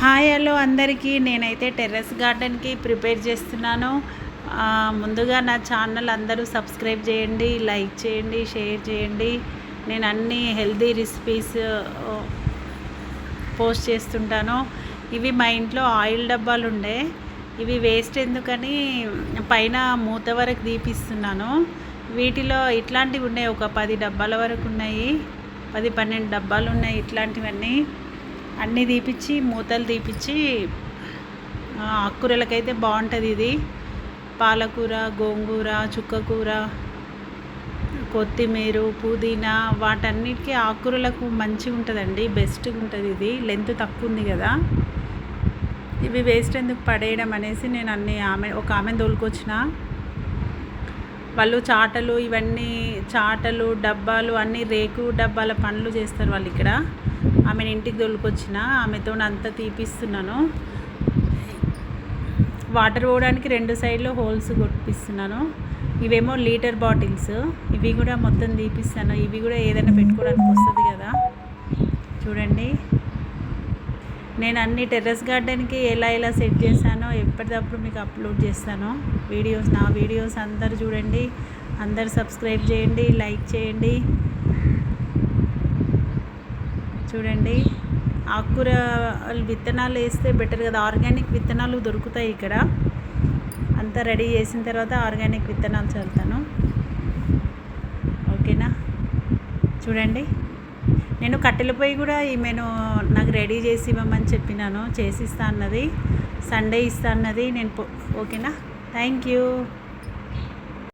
Hi hello అందరికీ. నేనైతే terrace గార్డెన్కి prepare చేస్తున్నాను. ముందుగా నా ఛానల్ అందరూ సబ్స్క్రైబ్ చేయండి లైక్ చేయండి షేర్ చేయండి. నేను అన్ని హెల్దీ రెసిపీస్ పోస్ట్ చేస్తుంటాను. ఇవి మా ఇంట్లో ఆయిల్ డబ్బాలు ఉండే. ఇవి వేస్ట్ ఎందుకని పైన మూత వరకు తీపిస్తున్నాను వీటిలో ఇట్లాంటివి ఉన్నాయి. ఒక పది డబ్బాల వరకు ఉన్నాయి. పది పన్నెండు డబ్బాలు ఉన్నాయి ఇట్లాంటివన్నీ. అన్నీ తీపిచ్చి మూతలు తీపిచ్చి ఆకుకూరలకైతే బాగుంటుంది ఇది. పాలకూర గోంగూర చుక్కకూర కొత్తిమీర పుదీనా వాటన్నిటికీ ఆకుకూరలకు మంచిగా ఉంటుందండి బెస్ట్గా ఉంటుంది ఇది. లెంత్ తక్కువ ఉంది కదా. ఇవి వేస్ట్ ఎందుకు పడేయడం అనేసి నేను అన్ని ఆమె ఒక ఆమె తోలుకొచ్చిన. వాళ్ళు చాటలు ఇవన్నీ చాటలు డబ్బాలు అన్నీ రేకు డబ్బాల పనులు చేస్తారు వాళ్ళు ఇక్కడ. ఆమెను ఇంటికి తోలుకొచ్చిన ఆమెతో అంతా తీపిస్తున్నాను. వాటర్ పోవడానికి రెండు సైడ్లో హోల్స్ కొట్టిస్తున్నాను ఇవేమో లీటర్ బాటిల్స్. ఇవి కూడా మొత్తం తీపిస్తాను. ఇవి కూడా ఏదైనా పెట్టుకోవడానికి వస్తుంది కదా. చూడండి. నేను అన్ని టెర్రస్ గార్డెన్కి ఎలా ఎలా సెట్ చేశానో ఎప్పటికప్పుడు మీకు అప్లోడ్ చేస్తాను. వీడియోస్ నా వీడియోస్ అందరు చూడండి. అందరు సబ్స్క్రైబ్ చేయండి లైక్ చేయండి. చూడండి. ఆకుకూర విత్తనాలు వేస్తే బెటర్ కదా. ఆర్గానిక్ విత్తనాలు దొరుకుతాయి ఇక్కడ. అంతా రెడీ చేసిన తర్వాత ఆర్గానిక్ విత్తనాలు చల్లుతాను. ఓకేనా చూడండి. నేను కట్టెల పొయ్యి కూడా ఈమెను నాకు రెడీ చేసి ఇవ్వమని చెప్పినాను. చేసి ఇస్తా అన్నది. సండే ఇస్తా అన్నది నేను పో- ఓకేనా థ్యాంక్ యూ